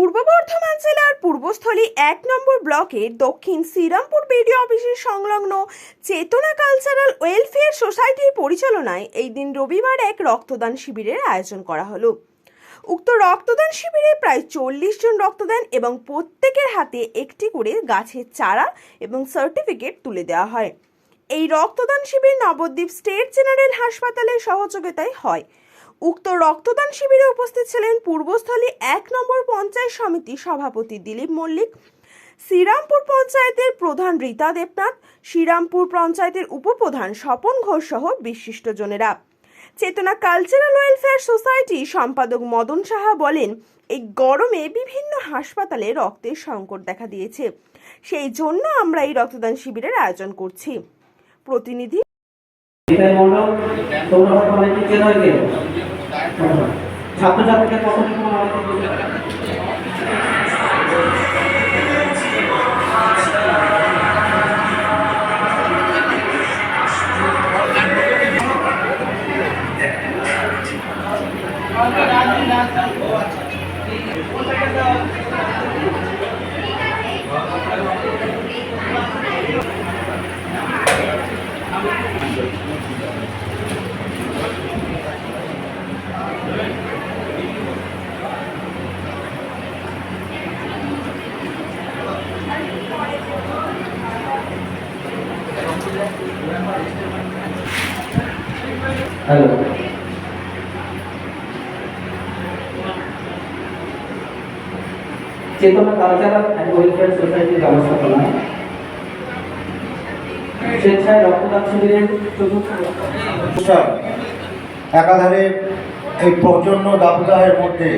পূর্ব বর্ধমান জেলার পূর্বস্থলী এক নম্বর ব্লকের দক্ষিণ শ্রীরামপুর বিডিও অফিসের সংলগ্ন চেতনা কালচারাল ওয়েলফেয়ার সোসাইটির পরিচালনায় এই দিন রবিবার এক রক্তদান শিবিরের আয়োজন করা হলো। উক্ত রক্তদান শিবিরে প্রায় চল্লিশ জন রক্তদান এবং প্রত্যেকের হাতে একটি করে গাছের চারা এবং সার্টিফিকেট তুলে দেওয়া হয়। এই রক্তদান শিবির নবদ্বীপ স্টেট জেনারেল হাসপাতালের সহযোগিতায় হয়। উক্ত রক্তদান শিবিরে উপস্থিত ছিলেন পূর্বস্থলী এক নম্বর পঞ্চায়েত সমিতি সভাপতি দিলীপ মল্লিক, শ্রীরামপুর পঞ্চায়েতের প্রধান রীতা দেবনাথ, শ্রীরামপুর পঞ্চায়েতের উপপ্রধান স্বপন ঘোষ সহ বিশিষ্টজনেরা। চেতনা কালচারাল ওয়েলফেয়ার সোসাইটি সম্পাদক মদন সাহা বলেন, এই গরমে বিভিন্ন হাসপাতালে রক্তের সংকট দেখা দিয়েছে। সেই জন্য আমরা এই রক্তদান শিবিরের আয়োজন করছি। প্রতিনিধি নিতাই মণ্ডল তোমরা হয়তো অনেকে চেনা হয়ে গেল ছাত্রছাত্রীদের হ্যালো চেতনা কালচারাল অ্যান্ড ওয়েলফেয়ার সোসাইটির ব্যবস্থাপনায় স্বেচ্ছায় রক্তদান শিবিরের চতুর্থ একাধারে এই প্রচণ্ড দাবদাহের মধ্যে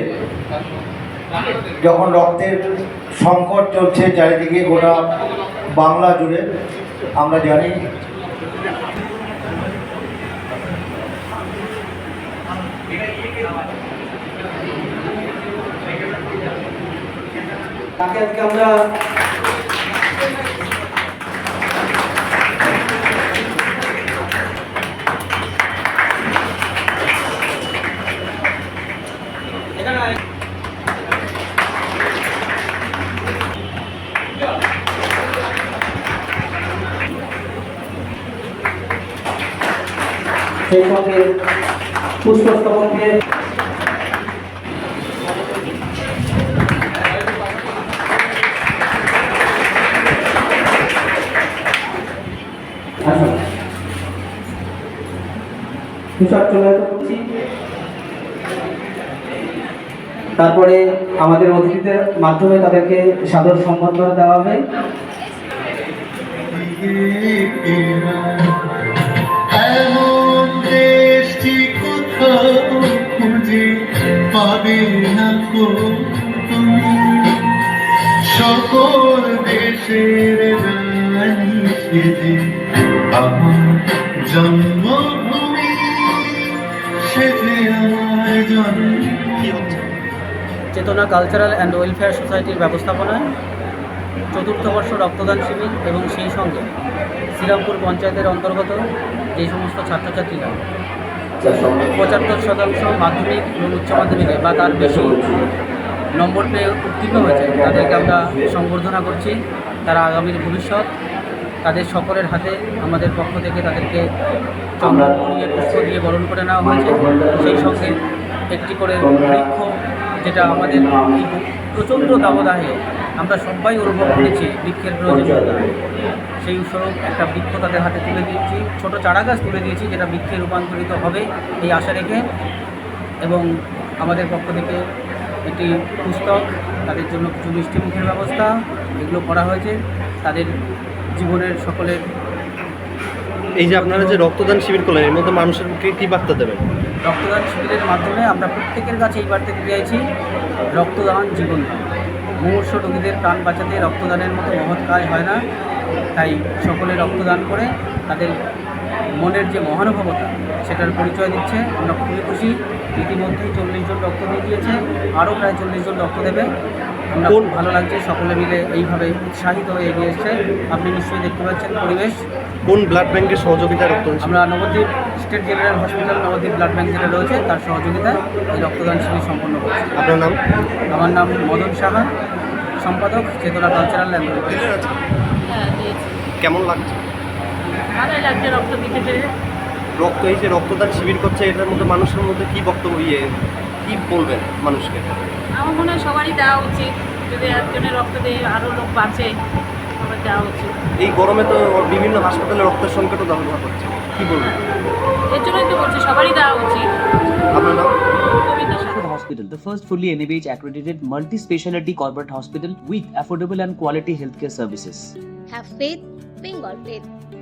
যখন রক্তের সংকট চলছে চারিদিকে গোটা বাংলা জুড়ে, আমরা জানি তাকে আজকে আমরা সেই সঙ্গে পুষ্পস্তবক তারপরে আমাদের অতিথিদের মাধ্যমে তাদেরকে সাদর সম্বর্ধনা দেওয়া হবে। এমন পাবে না সকল দেশের আমার জন্মভূমি, সেজে আমার জন্ম। চেতনা কালচারাল অ্যান্ড ওয়েলফেয়ার সোসাইটির ব্যবস্থাপনায় চতুর্থ বর্ষ রক্তদান শিবির এবং সেই সঙ্গে শ্রীরামপুর পঞ্চায়েতের অন্তর্গত যে সমস্ত ছাত্রছাত্রীরা পঁচাত্তর শতাংশ মাধ্যমিক এবং উচ্চ মাধ্যমিকে বা তার বেশি নম্বর পেয়ে উত্তীর্ণ হয়েছে। তাদেরকে আমরা সংবর্ধনা করছি। তারা আগামীর ভবিষ্যৎ, তাদের সকলের হাতে আমাদের পক্ষ থেকে তাদেরকে চন্দন পুষ্প দিয়ে বরণ করে নেওয়া হয়েছে। সেই সঙ্গে একটি করে বৃক্ষ যেটা আমাদের প্রচণ্ড দাবদাহে আমরা সবাই অনুভব করেছি, বৃক্ষের প্রয়োজনীয়তা। সেই স্বরূপ একটা বৃক্ষ তাদের হাতে তুলে দিয়েছি। ছোট চারা গাছ তুলে দিয়েছি যেটা বৃক্ষে রূপান্তরিত হবে এই আশা রেখে। এবং আমাদের পক্ষ থেকে একটি পুস্তক তাদের জন্য কিছু মিষ্টি মুখের ব্যবস্থা এগুলো করা হয়েছে। তাদের জীবনের সকলের এই যে আপনারা যে রক্তদান শিবির করলেন এর মধ্যে মানুষের মুখে কি বার্তা দেবেন? রক্তদান শিবিরের মাধ্যমে আমরা প্রত্যেকের কাছে এই বার্তা দিতে চাইছি রক্তদান জীবনদান মুমূর্ষ রোগীদের প্রাণ বাঁচাতে রক্তদানের মতো মহৎ কাজ হয় না। তাই সকলে রক্তদান করে তাদের মনের যে মহানুভবতা সেটার পরিচয় দিচ্ছে। আমরা খুবই খুশি। ইতিমধ্যেই চল্লিশ জন রক্ত দিয়ে দিয়েছে। আরও প্রায় চল্লিশ জন রক্ত দেবে। আমরা খুব ভালো লাগছে। সকলে মিলে এইভাবে উৎসাহিত হয়ে এগিয়ে এসছে। আপনি নিশ্চয়ই দেখতে পাচ্ছেন পরিবেশ। কোন ব্লাড ব্যাংকের সহযোগিতা রক্ত আমরা Nabadwip state general hospital Nabadwip blood bank যেটা রয়েছে তার সহযোগিতায় এই রক্তদান শিবির সম্পন্ন করছি আপনার নাম? আমার নাম মদন সাহা সম্পাদক চেতনা কালচারাল দিয়েছি কেমন লাগছে? ভালোই লাগছে রক্ত দিতে পেরে। রক্ত এই যে রক্তদান শিবির করছে এটার মধ্যে মানুষের মধ্যে কি বক্তব্য ইয়ে কি বলবেন মানুষকে? আমার মনে হয় সবারই দেওয়া উচিত যদি একজনের রক্ত দিয়ে আরও লোক বাঁচে সবার দেওয়া উচিত। এই গরমে তো বিভিন্ন হাসপাতালে রক্তের সংকটও ব্যবহার করছে কি বলবেন? এর জন্যই তো বলছি সবারই দেওয়া উচিত। আপনার নাম? Hospital, the first fully NABH accredited multi-speciality corporate hospital with affordable and quality healthcare services. Have faith, Bengal plate.